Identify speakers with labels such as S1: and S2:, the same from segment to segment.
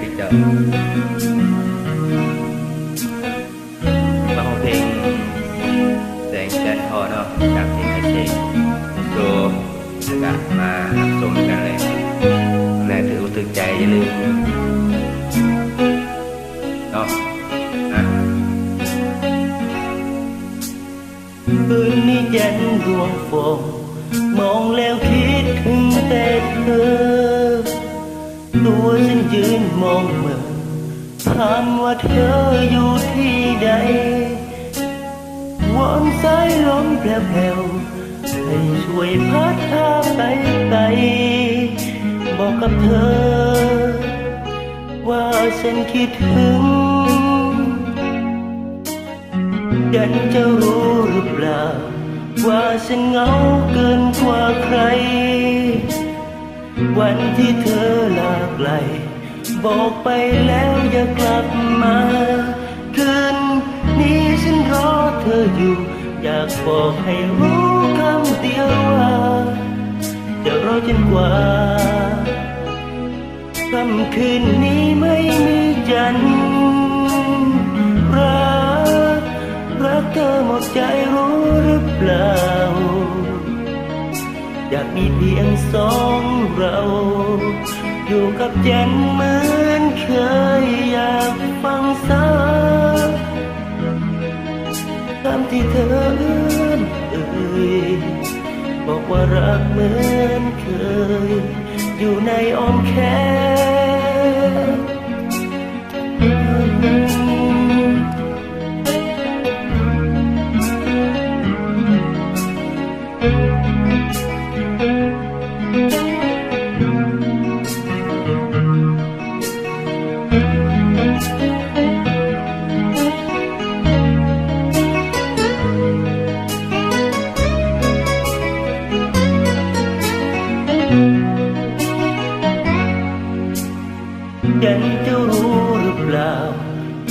S1: ได้เจอ มาของลแสนทร์อเนาะจากเพลงไอเชกโดจะมาชมกันเลยแน่ถือถึกใจอย่าลืมเนาะ
S2: คืนนี้เย็นดวงฟงมองแล้วคิดถึงแต่เธอ ตัวฉันยืนมองเมื่อถามว่าเธออยู่ที่ใดวอนสายลมแผ่วๆให้ช่วยพัดพาไปไกลบอกกับเธอ ว่าฉันคิดถึงฉันจะรู้หรือเปล่า ว่าฉันเหงาเกินกว่าใคร วันที่เธอลาไกล บอกไปแล้วอย่ากลับมา คืนนี้ฉันรอเธออยู่ อยากบอกให้รู้คำเดียวว่า จะรอจนกว่าค่ำคืนนี้ไม่มีจันทร์รักรักเธอหมดใจรู้หรือเปล่า อยากมีเพียงสองเรา อยู่กับเจนเหมือนเคยอยากฟังซ้ำคำที่เธอเอื้อนเอ่ยบอกว่ารักเหมือนเคย อยู่ในอ้อมแขน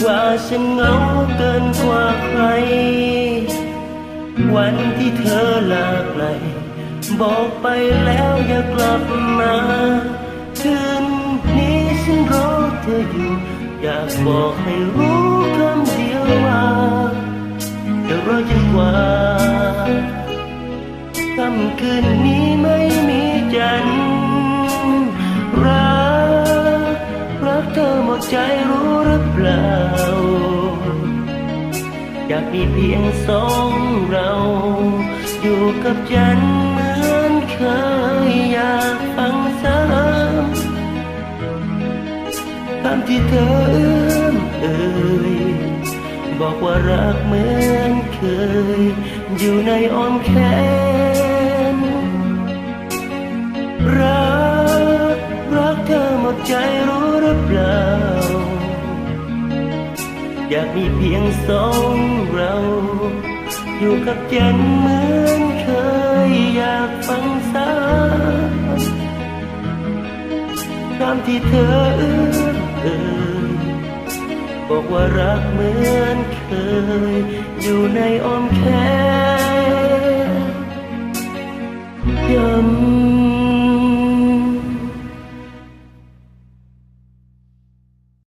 S2: ว่าฉันเหงาเกินกว่าใคร วันที่เธอลาไกลบอกไปแล้วอย่ากลับมาคืนนี้ฉันรอเธออยู่ อยากบอกให้รู้คำเดียวว่าจะรอจนกว่าค่ำคืนนี้ไม่มีจันทร์รักรักเธอหมดใจรู้ากมีเพียงสองเรา อยู่กับฉันเหมือนเคยอยากฟังซ้ำคำที่เธอเอื้อมเอ่ยบอกว่ารักเหมือนเคย อยู่ในอ้อมแขนรักรักเธอหมดใจ อยากมีเพียงสองเรา อยู่กับฉันเหมือนเคยอยากฟังซ้ำคำที่เธอเอื้อเอ่ยบอกว่ารักเหมือนเคย อยู่ในอ้อมแขนย้ำ